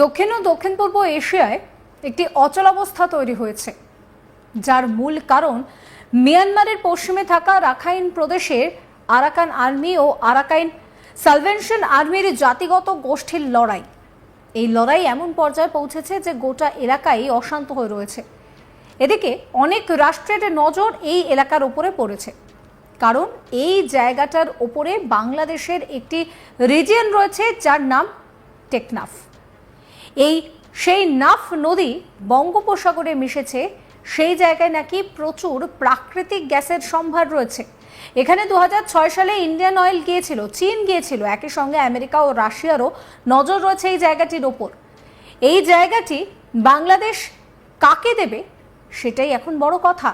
দক্ষিণ ও দক্ষিণ পূর্ব এশিয়ায় একটি অচলাবস্থা তৈরি হয়েছে, যার মূল কারণ মিয়ানমারের পশ্চিমে থাকা রাখাইন প্রদেশের আরাকান আর্মি ও আরাকাইন সালভেনশন আর্মির জাতিগত গোষ্ঠীর লড়াই। এই লড়াই এমন পর্যায়ে পৌঁছেছে যে গোটা এলাকাই অশান্ত হয়ে রয়েছে। এদিকে অনেক রাষ্ট্রের নজর এই এলাকার উপরে পড়েছে। কারণ এই জায়গাটার ওপরে বাংলাদেশের একটি রিজিয়ন রয়েছে যার নাম টেকনাফ। এই সেই নাফ নদী বঙ্গোপসাগরে মিশেছে, সেই জায়গায় নাকি প্রচুর প্রাকৃতিক গ্যাসের সম্ভার রয়েছে। এখানে দু হাজার ছয় সালে ইন্ডিয়ান অয়েল গিয়েছিল, চীন গিয়েছিল, একই সঙ্গে আমেরিকা ও রাশিয়ারও নজর রয়েছে এই জায়গাটির ওপর। এই জায়গাটি বাংলাদেশ কাকে দেবে সেটাই এখন বড় কথা।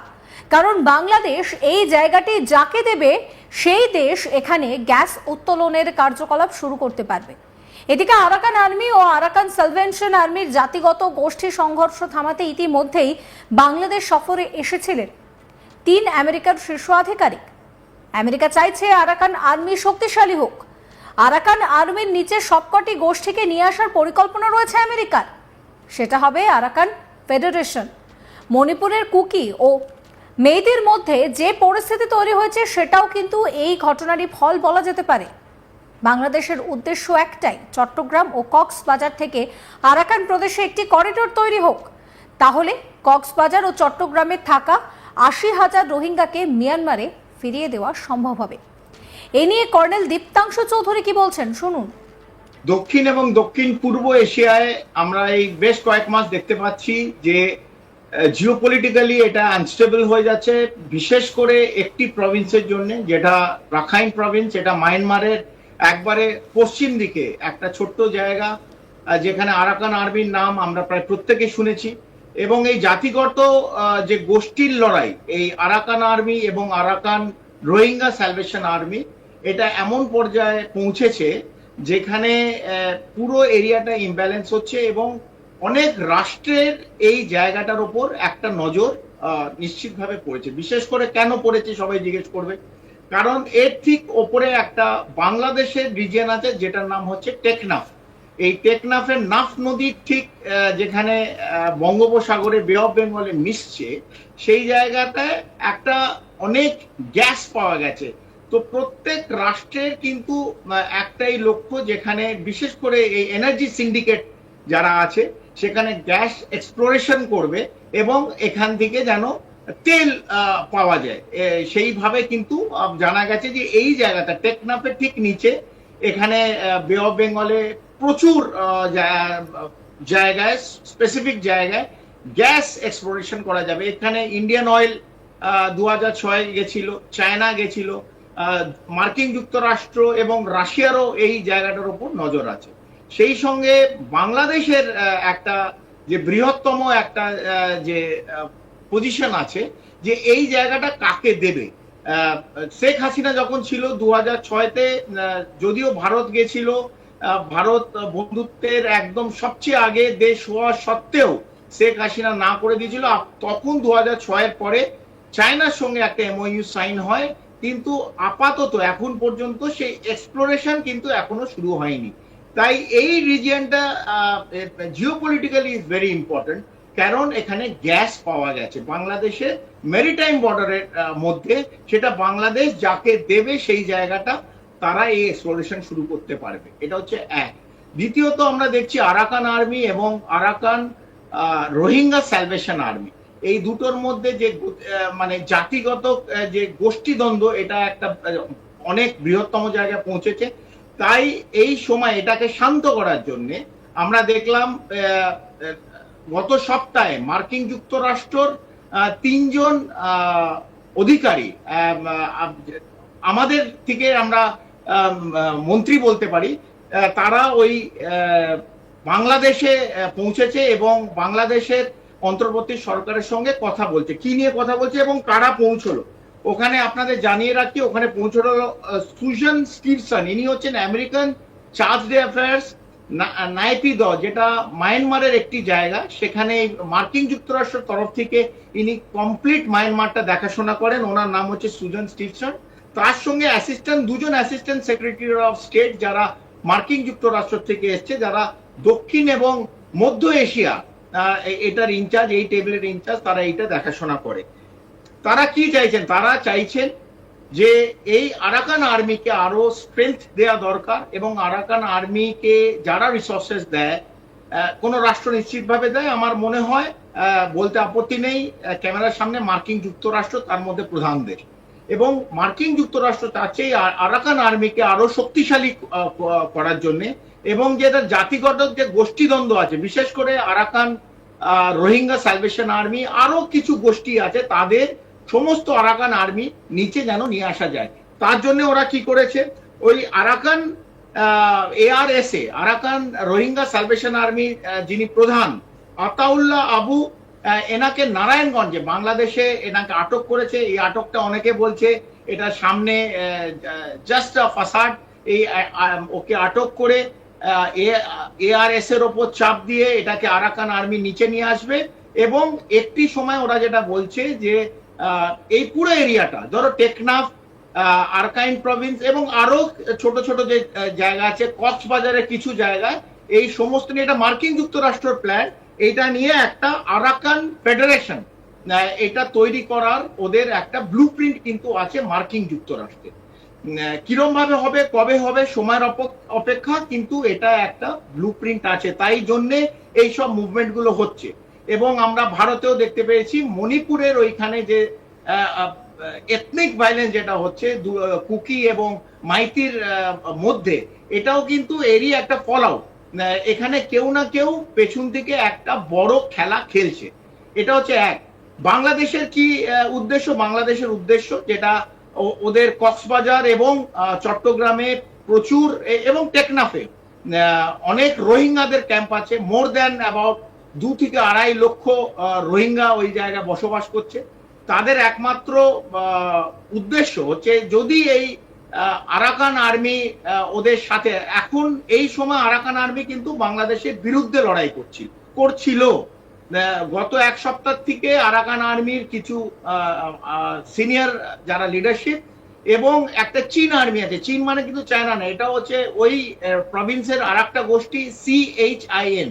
কারণ বাংলাদেশ এই জায়গাটি যাকে দেবে, সেই দেশ এখানে গ্যাস উত্তোলনের কার্যকলাপ শুরু করতে পারবে। এদিকে আরাকান আর্মি ও আরাকান সালভেনশন আর্মির জাতিগত গোষ্ঠী সংঘর্ষ থামাতে ইতিমধ্যেই বাংলাদেশ সফরে এসেছিলেন তিন আমেরিকার শীর্ষ আধিকারিক। আমেরিকা চাইছে আরাকান আর্মি শক্তিশালী হোক। আরাকান আর্মির নিচে সবকটি গোষ্ঠীকে নিয়ে আসার পরিকল্পনা রয়েছে আমেরিকার। সেটা হবে আরাকান ফেডারেশন। মণিপুরের কুকি ও মেয়েদের মধ্যে যে পরিস্থিতি তৈরি হয়েছে সেটাও কিন্তু এই ঘটনারই ফল বলা যেতে পারে। বাংলাদেশের উদ্দেশ্য একটাই, চট্টগ্রাম ও কক্সবাজার থেকে আরাকান প্রদেশে একটি করিডোর তৈরি হোক। তাহলে কক্সবাজার ও চট্টগ্রামে থাকা আশি হাজার রোহিঙ্গাকে মিয়ানমারে ফিরিয়ে দেওয়া সম্ভব হবে। এ নিয়ে কর্নেল দীপ্তাংশু চৌধুরী কি বলছেন? শুনুন। দক্ষিণ এবং দক্ষিণ পূর্ব এশিয়ায় আমরা এই বেশ কয়েক মাস দেখতে পাচ্ছি যে জিওপলিটিক্যালি এটা আনস্টেবল হয়ে যাচ্ছে। বিশেষ করে একটি প্রভিন্সের জন্য, যেটা রাখাইন প্রভিন্স এটা মায়ানমারের একবারে পশ্চিম দিকে, একটা ছোট্ট জায়গা যেখানে আরাকান আর্মির নাম আমরা প্রায় প্রত্যেকে শুনেছি। এবং এই জাতিগত যে গোষ্ঠীর লড়াই, এই আরাকান আর্মি এবং আরাকান রোহিঙ্গা স্যালভেশন আর্মি, এটা এমন পর্যায়ে পৌঁছেছে যেখানে পুরো এরিয়াটা ইমব্যালেন্স হচ্ছে এবং অনেক রাষ্ট্রের এই জায়গাটার ওপর একটা নজর নিশ্চিতভাবে পড়েছে। বিশেষ করে কেন পড়েছে সবাই জিজ্ঞেস করবে। কারণ এর ঠিক ওপরে একটা বাংলাদেশের রিজিয়ন আছে, যেটার নাম হচ্ছে টেকনাফ। এই টেকনাফের নাফ নদীর ঠিক যেখানে বঙ্গোপসাগরে বে অফ বেঙ্গলে মিশছে, সেই জায়গাটায় একটা অনেক গ্যাস পাওয়া গেছে। তো প্রত্যেক রাষ্ট্রের কিন্তু একটাই লক্ষ্য যেখানে বিশেষ করে এই এনার্জি সিন্ডিকেট যারা আছে, সেখানে গ্যাস এক্সপ্লোরেশন করবে এবং এখান থেকে যেন তেল পাওয়া যায়। সেইভাবে কিন্তু জানা গেছে যে এই জায়গাটা, টেকনাফের ঠিক নিচে, এখানে বে অফ বেঙ্গলে প্রচুর জায়গায় স্পেসিফিক জায়গায় গ্যাস এক্সপ্লোরেশন করা যাবে। এখানে ইন্ডিয়ান অয়েল দু হাজার ছয় গেছিল চায়না গেছিল মার্কিন যুক্তরাষ্ট্র এবং রাশিয়ারও এই জায়গাটার উপর নজর আছে। সেই সঙ্গে বাংলাদেশের একটা যে বৃহত্তম একটা যে পজিশন আছে যে এই জায়গাটা কাকে দেবে? শেখ হাসিনা যখন ছিল দু হাজার ছয়তে যদিও ভারত গেছিল ভারত বন্ধুত্বের একদম সবচেয়ে আগে দেশ হওয়া সত্ত্বেও শেখ হাসিনা না করে দিয়েছিল। তখন দু হাজার ছয়ের পরে চায়নার সঙ্গে একটা এমওইউ সাইন হয়, কিন্তু আপাতত এখন পর্যন্ত সেই এক্সপ্লোরেশন কিন্তু এখনও শুরু হয়নি। তাই এই রিজিয়নটা জিওপলিটিক্যালি ইজ ভেরি ইম্পর্টেন্ট কারণ এখানে গ্যাস পাওয়া গেছে। বাংলাদেশের মেরিটাইম বর্ডারের মধ্যে সেটা বাংলাদেশ যাকে দেবে সেই জায়গাটা তারা এই এক্সপ্লোরেশন শুরু করতে পারবে। এটা হচ্ছে এক। দ্বিতীয়ত আমরা দেখছি আরাকান আর্মি এবং আরাকান রোহিঙ্গা স্যালভেশন আর্মি এই দুটোর মধ্যে যে মানে জাতিগত যে গোষ্ঠীদ্বন্দ্ব, এটা একটা অনেক বৃহত্তম জায়গায় পৌঁছেছে। তাই এই সময় এটাকে শান্ত করার জন্যে আমরা দেখলাম গত সপ্তাহে মার্কিন যুক্তরাষ্ট্রর তিনজন অধিকারী আমাদের থেকে আমরা মন্ত্রী বলতে পারি তারা ওই বাংলাদেশে পৌঁছেছে এবং বাংলাদেশের অন্তর্বর্তী সরকারের সঙ্গে কথা বলছে। কি নিয়ে কথা বলছে এবং কারা পৌঁছলো? ওখানে আপনাদের জানিয়ে রাখি, ওখানে পৌঁছলো সুজন স্টিভসন। ইনি হচ্ছেন American charge d'affaires Naypyidaw যেটা মায়ানমারের একটি জায়গা, সেখানে মার্কিন যুক্তরাষ্ট্রের তরফ থেকে ইনি কমপ্লিট মায়ানমারটা দেখাশোনা করেন। ওনার নাম হচ্ছে সুজন স্টিভসন। তার সঙ্গে অ্যাসিস্ট্যান্ট দুজন অ্যাসিস্ট্যান্ট সেক্রেটারি অফ স্টেট যারা মার্কিন যুক্তরাষ্ট্র থেকে এসছে, যারা দক্ষিণ এবং মধ্য এশিয়া এটার ইনচার্জ এই টেবিলের ইনচার্জ তারা এটা দেখাশোনা করে। তারা কি চাইছেন? তারা চাইছেন যে এই আরাকান আর্মিকে আরও স্ট্রেংথ দেওয়া দরকার এবং আরাকান আর্মিকে যারা রিসোর্সেস দেয় কোন রাষ্ট্র নিশ্চিতভাবে দেয়, আমার মনে হয় বলতে আপত্তি নেই ক্যামেরার সামনে মার্কিন যুক্তরাষ্ট্র তার মধ্যে প্রধান দেশ এবং মার্কিন যুক্তরাষ্ট্র চাচ্ছে আরাকান আর্মিকে আরও শক্তিশালী করার জন্য এবং যে তার জাতিগত যে গোষ্ঠীদ্বন্দ্ব আছে, বিশেষ করে আরাকান রোহিঙ্গা সালভেশন আর্মি আরও কিছু গোষ্ঠী আছে, তাদের সমস্ত আরাকান আর্মি নিচে যেন নিয়ে আসা যায়। তার জন্য ওরা কি করেছে? ওই Arakan ARSA Arakan Rohingya salvation army যিনি প্রধান, আতাউল্লাহ আবু এনাকে নারায়ণগঞ্জে, বাংলাদেশে এনাকে আটক করেছে। এই আটকটা অনেকে বলছে এটা সামনে জাস্ট ফাসাড এই ওকে আটক করে এআরএস এর ওপর চাপ দিয়ে এটাকে আরাকান আর্মি নিচে নিয়ে আসবে। এবং একটি সময় ওরা যেটা বলছে যে এই পুরো এরিয়াটা, ধরো টেকনাফ আরকাইন প্রভিন্স এবং আরও ছোট ছোট যে জায়গা আছে, কক্সবাজারের কিছু জায়গায় এই সমস্ত নিয়ে এটা মার্কিন যুক্তরাষ্ট্রের প্ল্যান এটা নিয়ে একটা আরাকান ফেডারেশন এটা তৈরি করার ওদের একটা ব্লু কিন্তু আছে মার্কিন যুক্তরাষ্ট্রে কিরম ভাবে হবে, কবে হবে, সময়ের অপেক্ষা, কিন্তু এটা একটা ব্লু আছে, তাই জন্যে এইসব মুভমেন্টগুলো হচ্ছে। এবং আমরা ভারতেও দেখতে পেয়েছি, মণিপুরের ওইখানে যে এথনিক ভাইলেন্স যেটা হচ্ছে কুকি এবং মাইতির মধ্যে, এটাও কিন্তু এরই একটা ফল এখানে কেউ না কেউ পেছন থেকে একটা বড় খেলা খেলছে। এটা হচ্ছে এক। বাংলাদেশের কি উদ্দেশ্য? বাংলাদেশের উদ্দেশ্য যেটা ওদের কক্সবাজার এবং চট্টগ্রামে প্রচুর এবং টেকনাফে অনেক রোহিঙ্গাদের ক্যাম্প আছে মোর দ্যান অ্যাবাউট দু থেকে আড়াই লক্ষ রোহিঙ্গা ওই জায়গায় বসবাস করছে। তাদের একমাত্র উদ্দেশ্য হচ্ছে যদি এই আরাকান আর্মি ওদের সাথে, এখন এই সময় আরাকান আর্মি কিন্তু বাংলাদেশের বিরুদ্ধে লড়াই করছিল করছিল। গত এক সপ্তাহ থেকে আরাকান আর্মির কিছু সিনিয়র যারা লিডারশিপ এবং একটা চীন আর্মি আছে, চীন মানে কিন্তু চায়না না এটা হচ্ছে ওই প্রভিন্সের আর একটা গোষ্ঠী সিএইচআইএন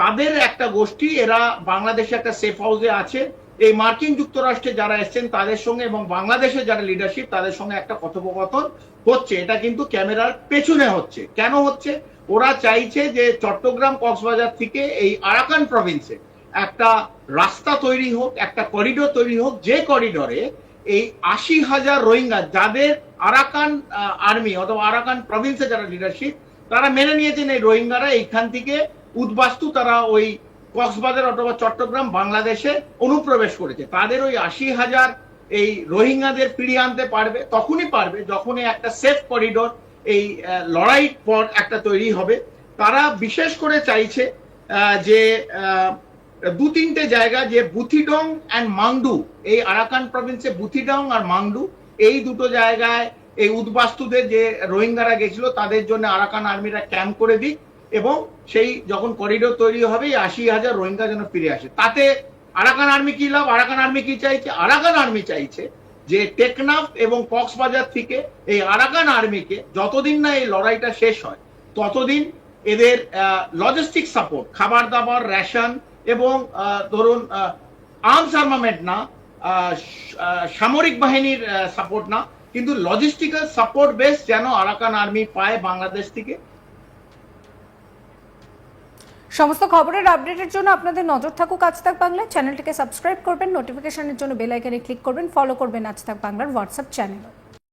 তাদের একটা গোষ্ঠী, এরা বাংলাদেশে একটা সেফ হাউসে আছে। এই মার্কিন যুক্তরাষ্ট্রে যারা এসছেন, তাদের সঙ্গে এবং বাংলাদেশের যারা লিডারশিপ তাদের সঙ্গে একটা কথোপকথন হচ্ছে। এটা কিন্তু ক্যামেরার পেছনে হচ্ছে। কেন হচ্ছে? ওরা চাইছে যে চট্টগ্রাম, কক্সবাজার থেকে এই আরাকান প্রভিন্সে একটা রাস্তা তৈরি হোক, একটা করিডোর তৈরি হোক, যে করিডোরে এই আশি হাজার রোহিঙ্গা যাদের আরাকান আর্মি অথবা আরাকান প্রভিন্সে যারা লিডারশিপ তারা মেনে নিয়েছেন এই রোহিঙ্গারা এইখান থেকে উদ্বাস্তু তারা ওই কক্সবাজার অথবা চট্টগ্রাম বাংলাদেশে অনুপ্রবেশ করেছে। তাদের ওই আশি হাজার এই রোহিঙ্গাদের ফিরিয়ে আনতে পারবে, তখনই পারবে যখনই একটা সেফ করিডোর এই লড়াই পর একটা তৈরি হবে। তারা বিশেষ করে চাইছে যে দু তিনটে জায়গা, যে বুথিডং অ্যান্ড মাংডু, এই আরাকান প্রভিন্সে বুথিডং আর মাংডু, এই দুটো জায়গায় এই উদ্বাস্তুদের যে রোহিঙ্গারা গেছিল, তাদের জন্য আরাকান আর্মিরা ক্যাম্প করে দিক। এবং সেই যখন করিডোর তৈরি হবে আশি হাজার রোহিঙ্গা যেন ফিরে আসে। তাতে আরাকান আর্মি কি লাভ? আরাকান আর্মি কি চাইছে? আরাকান আর্মি চাইছে যে টেকনাফ এবং কক্সবাজার থেকে এই আরাকান আর্মিকে যতদিন না এই লড়াইটা শেষ হয়, ততদিন এদের লজিস্টিক সাপোর্ট খাবার দাবার রেশন এবং ধরুন আর্মস আর্মামেন্ট না সামরিক বাহিনীর সাপোর্ট না, কিন্তু লজিস্টিক্যাল সাপোর্ট বেস যেন আরাকান আর্মি পায় বাংলাদেশ থেকে। সমস্ত খবরের আপডেটের জন্য আপনাদের নজর থাকুক আজ তাক বাংলা। চ্যানেলটিকে সাবস্ক্রাইব করবেন, নোটিফিকেশনের জন্য বেল আইকনে ক্লিক করবেন, ফলো করবেন আজ তাক বাংলার হোয়াটসঅ্যাপ চ্যানেল।